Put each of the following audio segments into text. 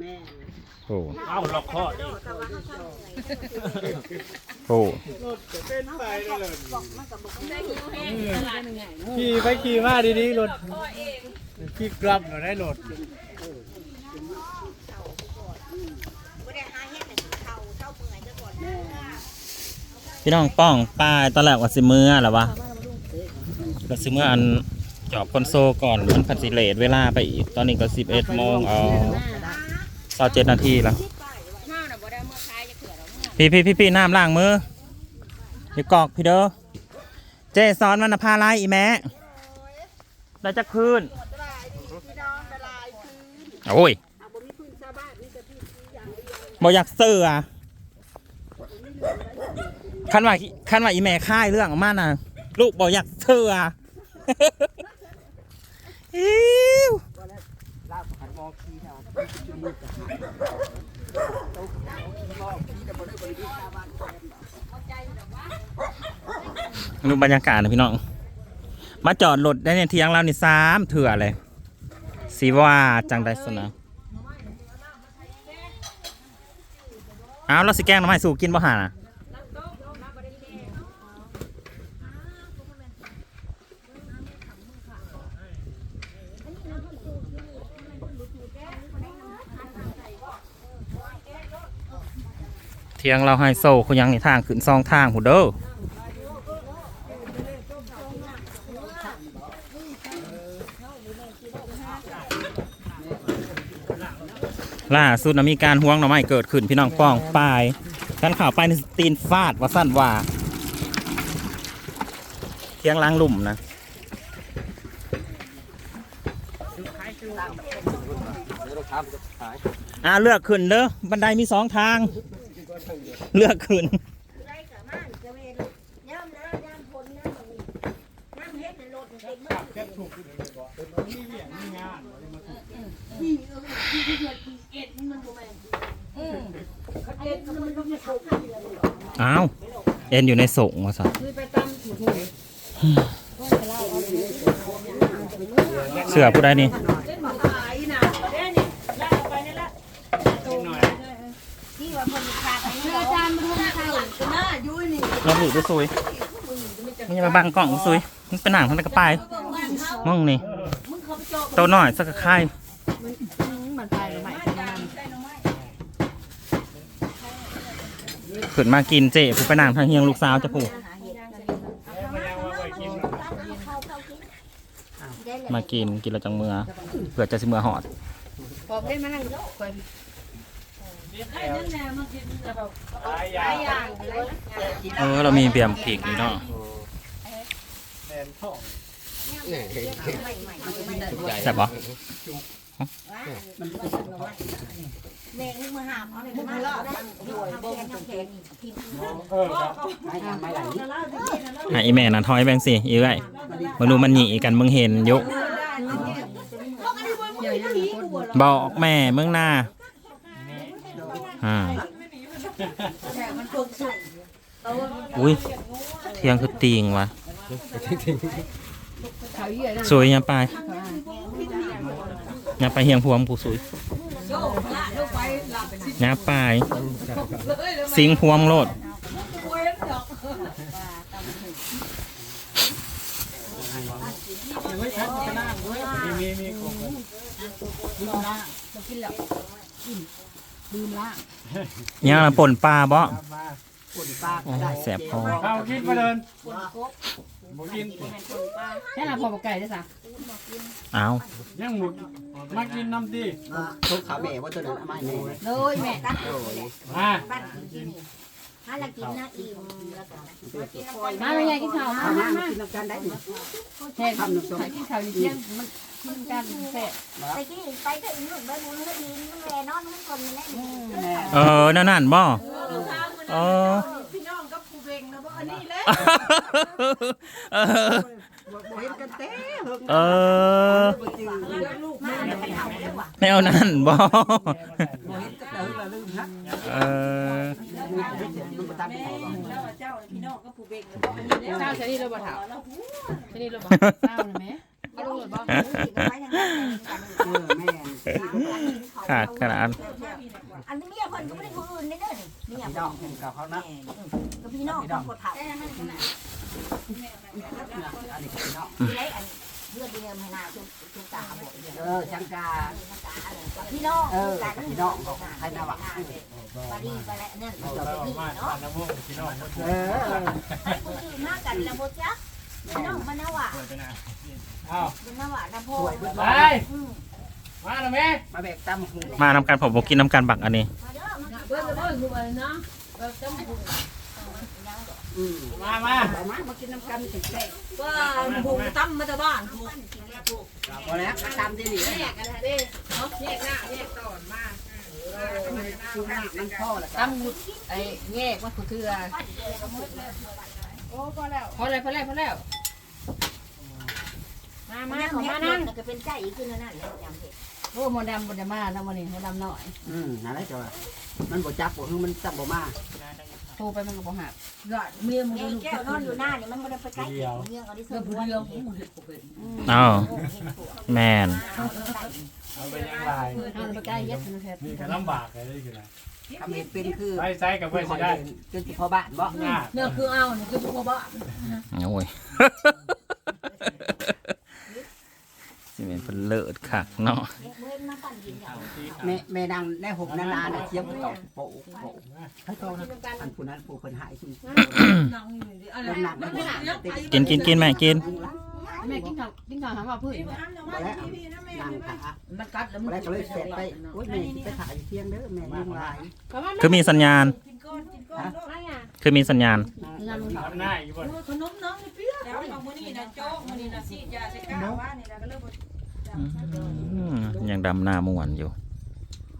แม่โอ้เอ้าล็อกคออีกโอ้เป็นไปได้เลยขี่ไปขี่มาดีๆรถขี่กลับหน่อยได้รถพี่น้องป้องป้ายตอนแรกว่าสิมือหรอวะก็สิมืออันจอบคอนโซลก่อนมันพันสิเลทเวลาไปอีกตอนนี้ก็สิบเอ็ดโมง เอาเจ็ดนาทีแล้วพี่พี่พี่พี่น้ำล้างมืออย่กอกพี่เด้อเจสอนวันพาไลอีแม่ได้จะคืนโอ้ยบอยากเสือคันว่าคันว่าอีแม่ค่ายเรื่องออกมาน่ะ ลูกบอยากเสืออิ๊ว ลาบขันมอขี้เท่า ดูบรรยากาศนะพี่น้อง มาจอดรถได้ในเทียงเรานี่สามเถื่อเลยสีว่าจังได้สนะเอาแล้วสิแกงน้ำไม้สู่กินบ่หานะ ทียงเราให้โซ่คุณยังในทางขึ้นซองทางหูเด้อล่าสุดนะมีการห่วงหน่อไม้เกิดขึ้นพี่น้องป้องปายกันข่าวไปในตีนฟาดว่าสั้นว่าเทียงล้างลุ่มนะอ่าเลือกขึ้นเด้อบันไดมีสองทาง เลือกขึ้นอ้าวเอ็นอยู่ในส่งวะสัเสือผู้ใดนี่ อาจารย์มาดูข้าว เราหลุดไปซุยนี่มาบังกล่องซุยมันเป็นหนังทั้งในกระปายมึงนี่โตหน่อยสักกระไข่มันไปหม่ขึ้นมากินเจ๊ผู้ไปนางทางเฮียงลูกสาวจะผู้มากินกินแล้วจังเมือเผื่อจะสิเมือหอดบอกได้มานั่งไปหลายอย่างอย่า เออเรามีเบียมผิกนี่เนาะแน่นท้อแซ่บปะแม่งมาหาเอาเลยมาล่อได้หวยบ่มันแข็งกินเออครับไม่ไหลอะอีแม่น่ะทอยแบงสิอีเอ้มึงดูมันหนีกันมึงเห็นยุบอกแม่มึงหน้า อ่าอุ้ยเที่ยงคือตีงวะสวยยังไปยังไปเฮียงพวงผู้สวยยังไปสิงพวงโลดมีมีมีของ ยังละป่นปลาบ่มาปุ่นปลาโอ้ก็ได้แสบคอ เอาคิดมาเดินบุกินแค่เราพอไก่ได้สักอ้าวยังบุกมากินน้ำดีทุกขาแม่ว่าตัวนั้นไม่แน่เลยแม่ตั้งมา ถ้าเรากินน่าอิ่มแล้วก็มามาเป็นไงกินข้าวมาเอามามามากินน้ำกันได้ดิแค่กินข้าวอยู่เที่ยงมันกินกันแซ่ไปที่ไปก็อีกหนึ่งใบบุญเรื่องนี้มันแลนอนมันคนมันแลนี่เออนั่นนั่นบ่เออพี่น้องกับผู้เบ่งนะบ่อันนี้แหละเออบ่เห็นกันเต้เออ ลูกมาไปเอา แล้วว่ะแนวนั่นบ่บ่เห็นกันเต้ละลืมนะเออมันบ่ตามเขาบ่เจ้าใช้นี่เราบ่ถามใช้นี่เราบ่เจ้านะแม่เอาลงเลยบ่เออแม่นขาดขนาดอันนี้เมียเพิ่นก็ไม่ได้คนอื่นได้เด้อนี่เมียน้องกับเขานะก็พี่น้องของคนเฒ่าอันนี้พี่น้อง เพื่อนที่เงินให้นาชุชุตาบอกเดี๋ยวเออช่างกาพี่น้องเออพี่น้องของใครนะวะปาดีไปแล้วนั่นเราเราเราไปมาเนาะปานน้ำมูกพี่น้องหมดเออไปคุยมากันแล้วบ่จ๊ะพี่น้องมันน่ะว่าอ้าวมันน่ะว่านะพ่อสวยเบิดไปบ้านมาแล้วแม่มาแบกตั้มหูมานำกันผมบอกกินน้ำกันบักอันนี้มาเด้อมาเบิ่งเบิ่งดูเลยเนาะเบิ่งจมูกอื มามาเอามามากินน้ำกันถึงแซ่บว่าผูกตั้มมาจากบ้านผูกพอแล้วตามที่นี่แยกกันเด้เนาะแยกหน้าแยกตอนมาคือหน้ามันพ่อแหละตั้มหมุดไอ้แยกว่าผู้เถื่อโอ้พอแล้วพอแล้วพอแล้วพอแล้วมามาขอมานั่งก็เป็นใจอีกขึ้นนั่นน่ะแล้วจำเห็นโอ้โมดำโมดมาแล้ววันนี้โมดำหน่อย อืมนั่นแหละจ้ะมันบ่จับบ่คือมันจับบ่มา โทรไปมันก็บ่หักเมียมึงแก้วนอนอยู่หน้านี่มันไม่ได้ไปใกล้เรื่องเอาที่เสื้เรื่อองผู้หัวเรื่องอ้าวแมนเอาไปยังไงนอนไปใกล้ยัดนะแพทย์นี่ก็ลำบากเลยนี่คือไงทำให้เป็นคือไปใช้กับคืเพื่ออนคอยได้เดินจนสิพอบ้านบ่ง่าเนื้อคือเอาเนี่ยคือพ่อบ้านโอ้ยสิเป็นเพิ่นเลิศคักเนาะ ม่แม่นางได้หกนานๆน่ะเทียมกับโปะโปะให้เขานะอันผู้นั้นผู้เพิ่นหายซึ่งนั่งอยู่ดิอะไรเพิ่นหนักมันบ่ติดกินกินกินแม่กินแม่กินข้าวกินข้าวถามว่าเพื่อนบ่แล้วนางขามันกัดแล้วบ่มันแล้วก็เลยเสร็จไปโอ้ยแม่สิไปถ่ายอยู่เที่ยงเด้อแม่ยุ่งหลายคือมีสัญญาณคือมีสัญญาณงานมันทำหน้าอยู่บนขนมน้องนี่เปี้ยแล้วบางมื้อนี่นะโจ๊กมื้อนี่นะซีดยาใส่ก้าวว่านี่นะก็เริ่มบ่อืมยังดำหน้าม่วนอยู่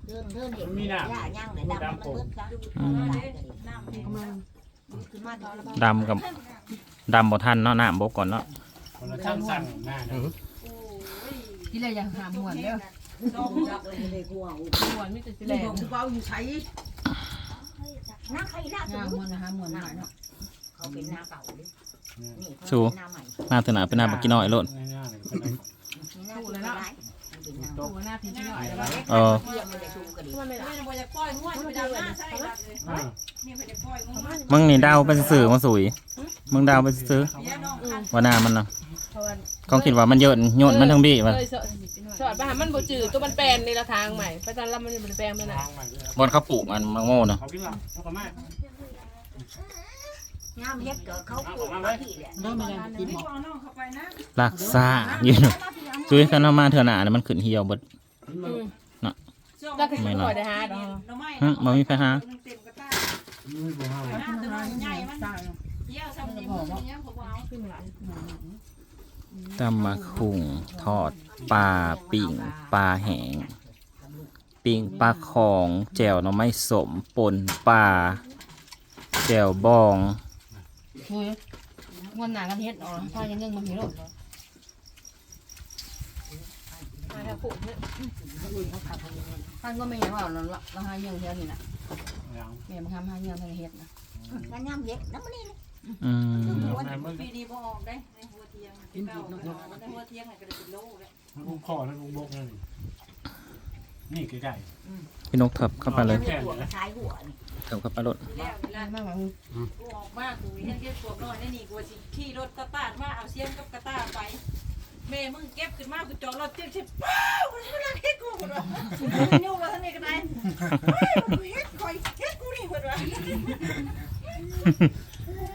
เดินเดินเห็นย่าย่างไหนดำมันเบิดซะอืม น้ำนี่ขึ้นมาตอนละดำกับดำบ่ทันเนาะน้ำบกก่อนเนาะคนละช่างสั่งหน้านะที่ไรอยากหาหมวนเด้อดอกหมวนไม่ติดแรงเบาอยู่ใช้น้าใครน้าหาสูหมวนนะหาหมวนหน่อยเนาะเขาเป็นน้าเก่านี่น้า ใหม่หน้าเถอะหนาเป็นหน้าบักกินน้อยโลดง่ายๆเลยน้าสูงเลยนะเป็นน้าตัวหน้าพี่หน่อยแล้วเออเที่ยงมันจะชูกันดีแม่บ่อยากปล่อยง่วงไปดำหน้าใส่บัดเลยอ่านี่บ่อยากปล่อยง่วงมึงนี่ดาวไปซื้อมาสุยมึงดาวไปซื้อเดี๋ยวน้องคันว่าหน้ามันน่ะเขาคิดว่ามันโยนโยนมันทั้งบี้ว่ะเลยสอดไปหามันบ่จืดตัวมันแปลนในละทางใหม่เพราะฉะนั้นแล้วมันมันแปลงไม่ได้ทางใหม่ด้วยบนเขาปลูกอันมังโม่น่ะเขากินหลับเขาก็ไม่ งามเฮ็ดก็เขาปลูกที่แหละเด้อแม่นางกินนี่บ่บ่น้องเข้าไปนะรักษาอยู่น่ะจุ้ยกันเอามาเถอะหนาเนี่ยมันขึ้นเหี่ยวเบิด แล้วก็สิบ่ได้หาดอกน้ำไม้หึบ่มีไฟหาเต็มกระตาไม่บ่ห้าน้ำตัวน้อยใหญ่มันเยี่ยวซ้ำนี่มันยังบ่เอาตำมาคุงทอดปลาปิ่งปลาแห้งปิ่งปลาของแจ่วหน่อไม้สมปนปลาแจ่วบอง เฮ้ยวันหนากันเฮ็ดอ๋อพ่อยังเรื่องมันมีโรคหาทางผูกเนี่ยท่านก็ไม่ยังว่าเราเราหาเรื่องเท่านี้นะอย่างแม่มันทำหาเรื่องทางเฮ็ดนะกันยามเฮ็ดน้ำมันนี่อืมปีนี้บ่ออกได้ในหัวเทียงกินเก่าในหัวเทียงก็ได้เป็นโลแล้วลุงคอแล้วลุงบกนั่น นี่ใกล้พี่นกเถิบเข้าไปเลยหัวกระชายหัวนี่เถิบเข้าไปรถแล้วเวลาแม่ว่ากูออกมากูเห็นเก็บพวกน้อยนี่นี่กูสิขี่รถกระตาดมาเอาเสียมกับกระตาดไปแม่มึงเก็บขึ้นมากูจอดรถเจ็บชิบป้าวมันไม่ได้เฮ็ดกูคนว่ายุ่งแล้วท่านนี่ก็ได้เฮ็ดคอยเฮ็ดกูนี่คนว่า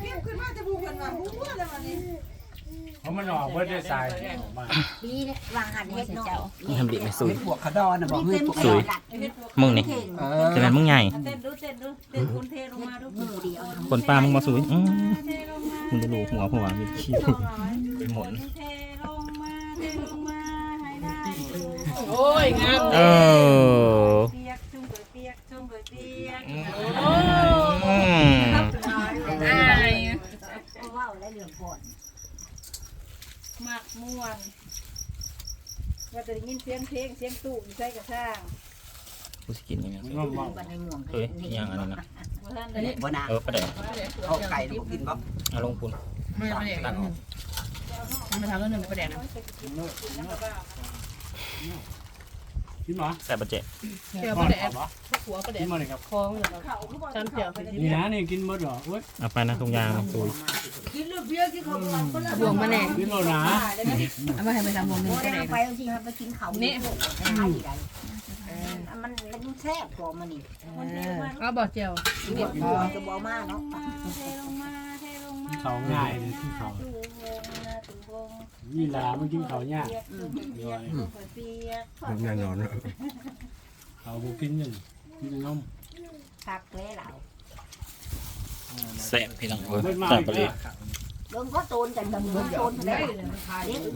เก็บขึ้นมาจะพูดคนว่าหูว่าแล้ววันนี้ ๆ เพราะมันออกเบิดได้ทรายมาปีนี่วางหันเฮ็ดเนาะนี่ทำบิไม่สุยเฮ็ดพวกขะดอนน่ะบ่เฮ้ยพวกสวย มึงนี่เออจะเป็นมึงใหญ่เต้นดูเต้นดูเต้นคุณเทลงมาดูมือเดียวคนปลามึงมาสุยอืมเทลงมามึงจะรู้หัวหัวมีขี้หมดเทลงมาเทลงมาให้ได้โอ้ยงามเออเปียกจุ่มเปียกจุ่มเปียกโอ้อืม อายว้าวแล้วเรื่องก่อน หมักม่วนว่าจะได้ยินเสียงเพลงเสียงตู้ใส่กระช่างกูสกินยังไงงอมมองกันในหม่วงเฮ้ยยังอันนั้นนะว่าท่านอันนี้บ่นางเออประเดี๋ยวเอาไก่นี่บ่กินบ่เอาลงคุณไม่ไม่ตักออกมันมาทำเรื่องหนึ่งประเด็นนะ กินหรอแซ่บปะเจ๊เจียวประเดี๋ยวหัวประเดี๋กิยนวมาเลยครับ คล้องเลยจำเจียวไปที่นี่นะนี่กินหมดเหรอโอ้ยเอาไปนะทุกอย่างคุยกินเลือดเบี้ยกินข้าวมันบวงมาแน่กินหมดนะเอามาให้ไปทำวงหนึ่งโอ้ประได้เด็นไปสิครับไปกินข้าวนี่มันมันแซ่บกว่ามันนี่เอาบอกเจียวเก็บพอจะบ่มาเนาะเทลงมาเทลงมากินเขาง่ายเลยกินเขาดูวงนะ ดูวงนี่ลามันกินเขายากเปียกเปียกแน่นอนเขาบุกินหนึ่งกินนมคักเลยเราแซ่บพี่น้องเอ้ยเบิดมาแซ่บปะเลย เบิ่งก็โตนกันกับเบิ่งโตนได้เลี้ยงอื่น